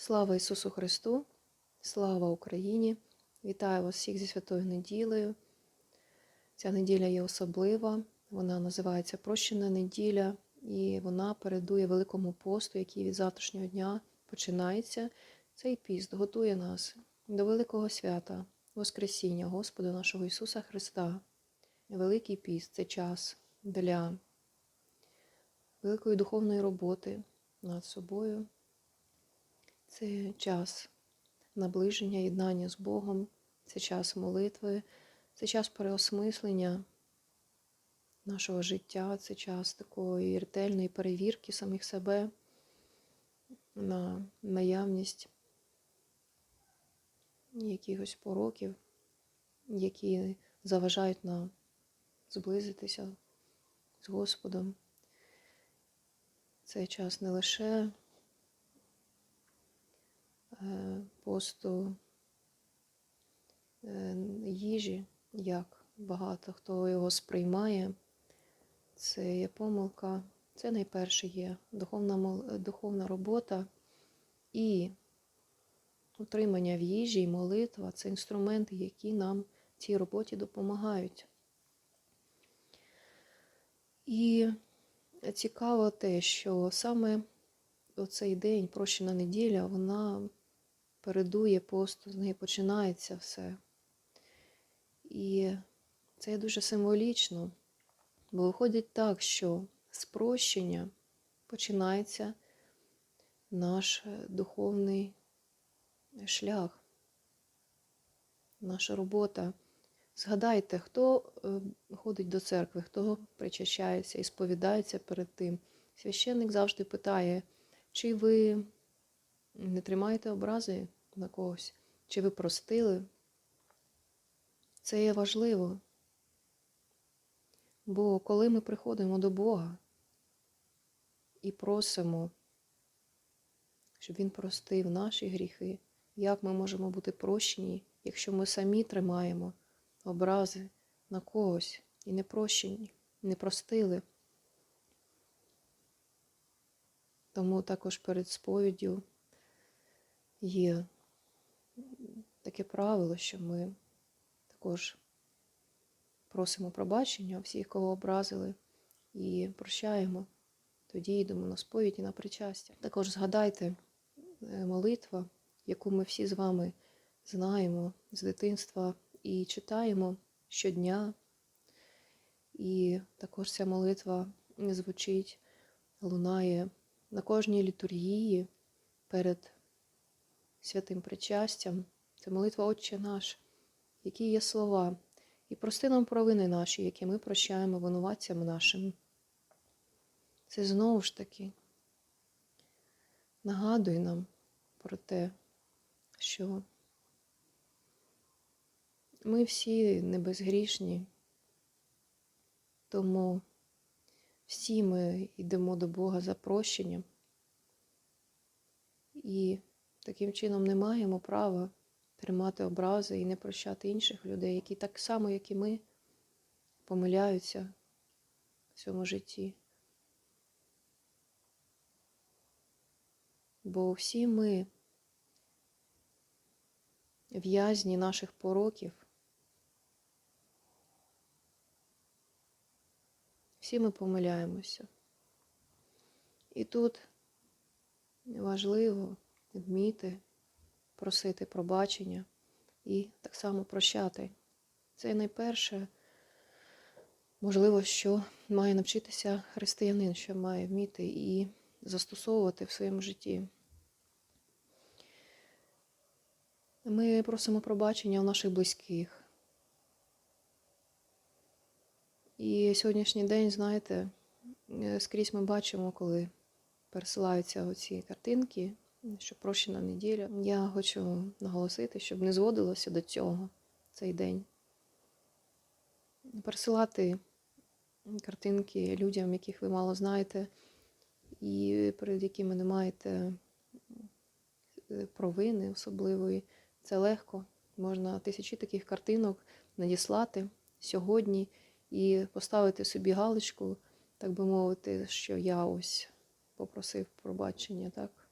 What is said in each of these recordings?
Слава Ісусу Христу! Слава Україні! Вітаю вас всіх зі святою неділею. Ця неділя є особлива, вона називається Прощена неділя, і вона передує Великому посту, який від завтрашнього дня починається. Цей піст готує нас до Великого свята, Воскресіння Господа нашого Ісуса Христа. Великий піст це час для великої духовної роботи над собою. Це час наближення, єднання з Богом, це час молитви, це час переосмислення нашого життя, це час такої ретельної перевірки самих себе на наявність якихось пороків, які заважають нам зблизитися з Господом. Це час не лише посту е, їжі, як багато хто його сприймає, це є помилка. Це найперше є духовна, духовна робота і утримання в їжі і молитва це інструменти, які нам в цій роботі допомагають. І цікаво те, що саме оцей день, прощена неділя, вона передує посту, з неї починається все. І це дуже символічно, бо виходить так, що з прощення починається наш е, духовний шлях, наша робота. Згадайте, хто е, ходить до церкви, хто причащається і сповідається перед тим. Священник завжди питає, чи ви не тримаєте образи на когось, чи ви простили. Це є важливо. Бо коли ми приходимо до Бога і просимо, щоб Він простив наші гріхи, як ми можемо бути прощені, якщо ми самі тримаємо образи на когось і не прощені, не простили. Тому також перед сповіддю є таке правило, що ми також просимо пробачення всіх, кого образили, і прощаємо. Тоді йдемо на сповідь і на причастя. Також згадайте е, молитва, яку ми всі з вами знаємо з дитинства і читаємо щодня. І також ця молитва звучить, лунає на кожній літургії перед святим причастям. Це молитва Отче наш, які є слова. І прости нам провини наші, які ми прощаємо винуватцям нашим. Це знову ж таки нагадує нам про те, що ми всі не безгрішні, тому всі ми йдемо до Бога за прощенням і таким чином не маємо права тримати образи і не прощати інших людей, які так само, як і ми, помиляються в цьому житті. Бо всі ми в'язні наших пороків. Всі ми помиляємося. І тут важливо вміти просити пробачення і так само прощати. Це найперше, можливо, що має навчитися християнин, що має вміти і застосовувати в своєму житті. Ми просимо пробачення у наших близьких. І сьогоднішній день, знаєте, е, скрізь ми бачимо, коли пересилаються оці картинки, що прощена неділя. Я хочу наголосити, щоб не зводилося до цього цей день. Пересилати картинки людям, яких ви мало знаєте, і перед якими не маєте е, провини особливої. Це легко. Можна тисячі таких картинок надіслати сьогодні і поставити собі галочку, так би мовити, що я ось попросив пробачення, так?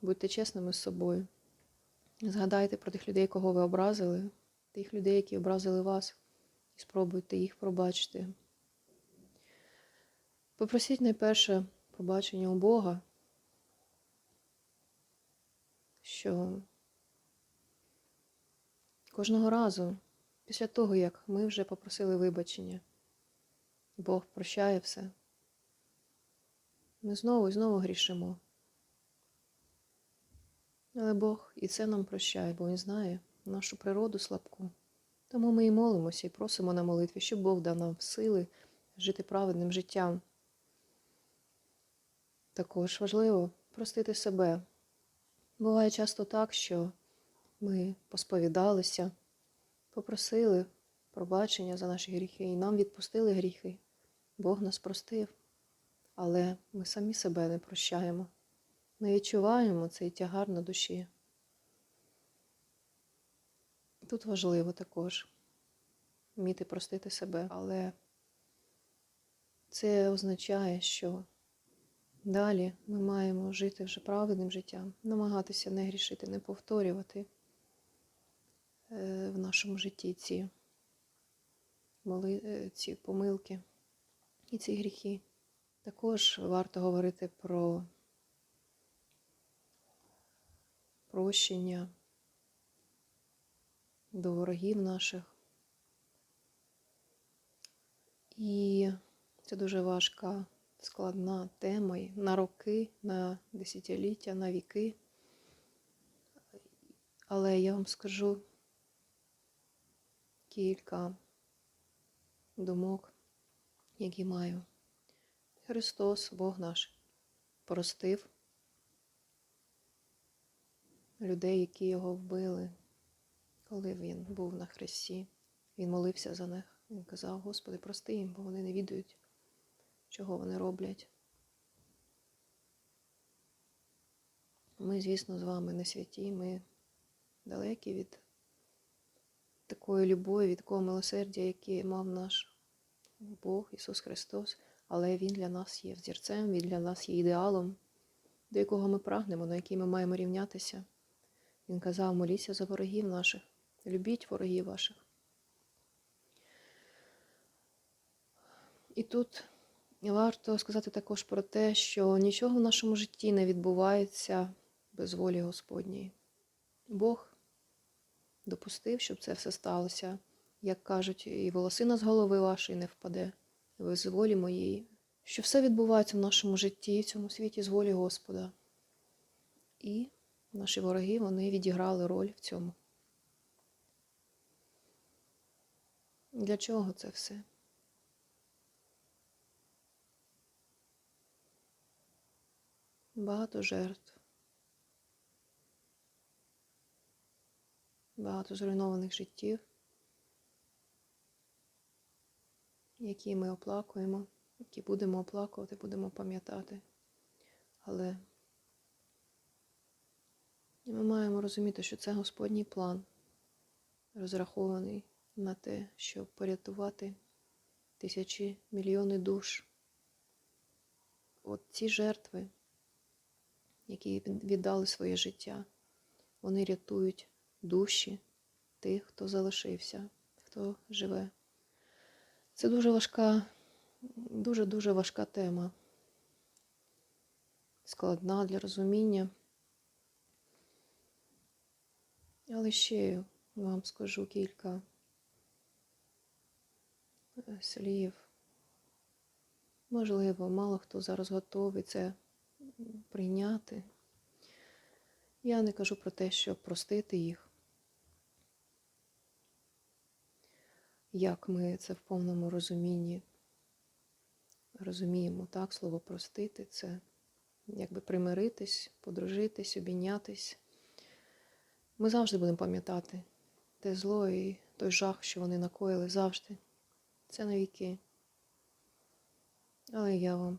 Будьте чесними з собою. Згадайте про тих людей, кого ви образили, тих людей, які образили вас, і спробуйте їх пробачити. Попросіть найперше пробачення у Бога, що кожного разу, після того, як ми вже попросили вибачення, Бог прощає все. Ми знову і знову грішимо. Але Бог і це нам прощає, бо Він знає нашу природу слабку. Тому ми і молимося, і просимо на молитві, щоб Бог дав нам сили жити праведним життям. Також важливо простити себе. Буває часто так, що ми посповідалися, попросили пробачення за наші гріхи, і нам відпустили гріхи. Бог нас простив, але ми самі себе не прощаємо. Ми відчуваємо цей тягар на душі. Тут важливо також вміти простити себе, але це означає, що далі ми маємо жити вже праведним життям, намагатися не грішити, не повторювати е, в нашому житті ці, е, ці помилки і ці гріхи. Також варто говорити про прощення до ворогів наших. І це дуже важка, складна тема і на роки, на десятиліття, на віки. Але я вам скажу кілька думок, які маю. Христос, Бог наш, простив людей, які його вбили, коли він був на хресті. Він молився за них. Він казав, Господи, прости їм, бо вони не відають, чого вони роблять. Ми, звісно, з вами не святі, ми далекі від такої любові, від такого милосердя, яке мав наш Бог Ісус Христос, але Він для нас є взірцем, Він для нас є ідеалом, до якого ми прагнемо, на який ми маємо рівнятися. Він казав, моліться за ворогів наших, любіть ворогів ваших. І тут варто сказати також про те, що нічого в нашому житті не відбувається без волі Господньої. Бог допустив, щоб це все сталося. Як кажуть, і волосина з голови вашої не впаде, ви з волі моєї. Що все відбувається в нашому житті, в цьому світі з волі Господа. І наші вороги вони відіграли роль в цьому. Для чого це все? Багато жертв. Багато зруйнованих життів, які ми оплакуємо, які будемо оплакувати, будемо пам'ятати. Але ми маємо розуміти, що це Господній план, розрахований на те, щоб порятувати тисячі мільйони душ. От ці жертви, які віддали своє життя, вони рятують душі тих, хто залишився, хто живе. Це дуже важка, дуже-дуже важка тема, складна для розуміння. Але ще вам скажу кілька е, слів. Можливо, мало хто зараз готовий це прийняти. Я не кажу про те, щоб простити їх. Як ми це в повному розумінні розуміємо, так, слово простити це якби примиритись, подружитись, обійнятись. Ми завжди будемо пам'ятати те зло і той жах, що вони накоїли завжди. Це на віки. Але я вам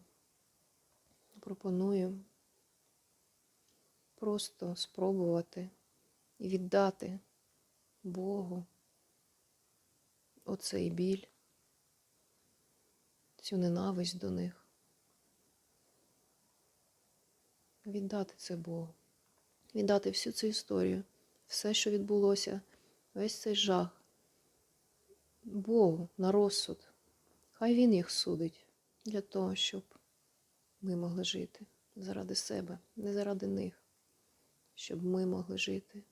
пропоную просто спробувати і віддати Богу оцей біль, цю ненависть до них. Віддати це Богу. віддати всю цю історію, все, що відбулося, весь цей жах Богу на розсуд. Хай Він їх судить для того, щоб ми могли жити заради себе, не заради них, щоб ми могли жити,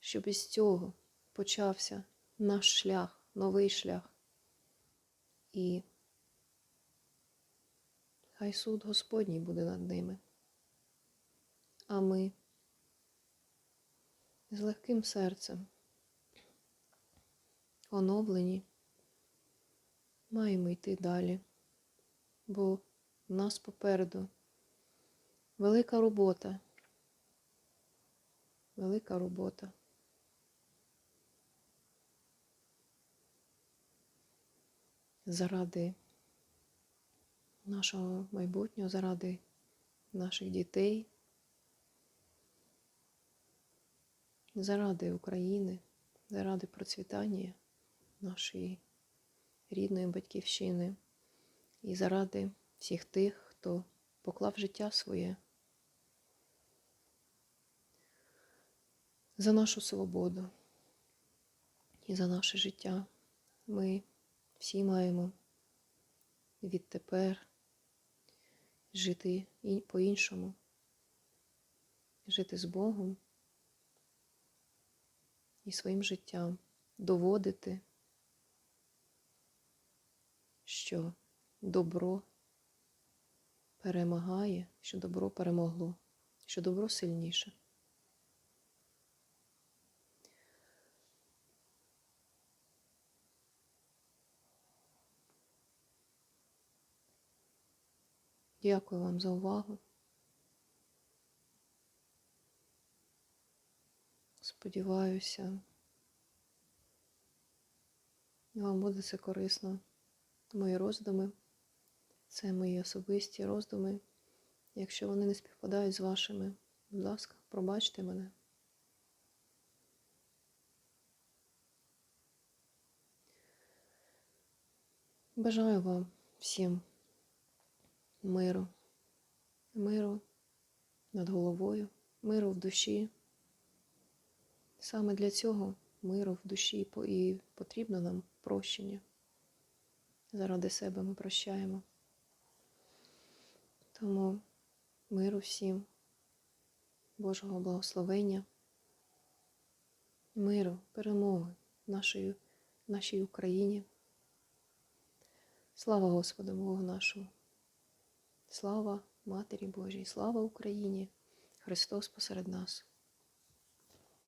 щоб із цього почався наш шлях, новий шлях. І хай суд Господній буде над ними. А ми з легким серцем, оновлені, маємо йти далі, бо в нас попереду велика робота, велика робота. Заради нашого майбутнього, заради наших дітей, заради України, заради процвітання нашої рідної батьківщини і заради всіх тих, хто поклав життя своє за нашу свободу і за наше життя. Ми всі маємо відтепер жити по-іншому, жити з Богом і своїм життям, доводити, що добро перемагає, що добро перемогло, що добро сильніше. Дякую вам за увагу. Сподіваюся, вам буде це корисно. Мої роздуми. Це мої особисті роздуми. Якщо вони не співпадають з вашими, будь ласка, пробачте мене. Бажаю вам всім миру, миру над головою, миру в душі. Саме для цього миру в душі і потрібно нам прощення. Заради себе ми прощаємо. Тому миру всім, Божого благословення, миру, перемоги нашої, нашій Україні. Слава Господу Богу нашому! Слава Матері Божій, слава Україні! Христос посеред нас!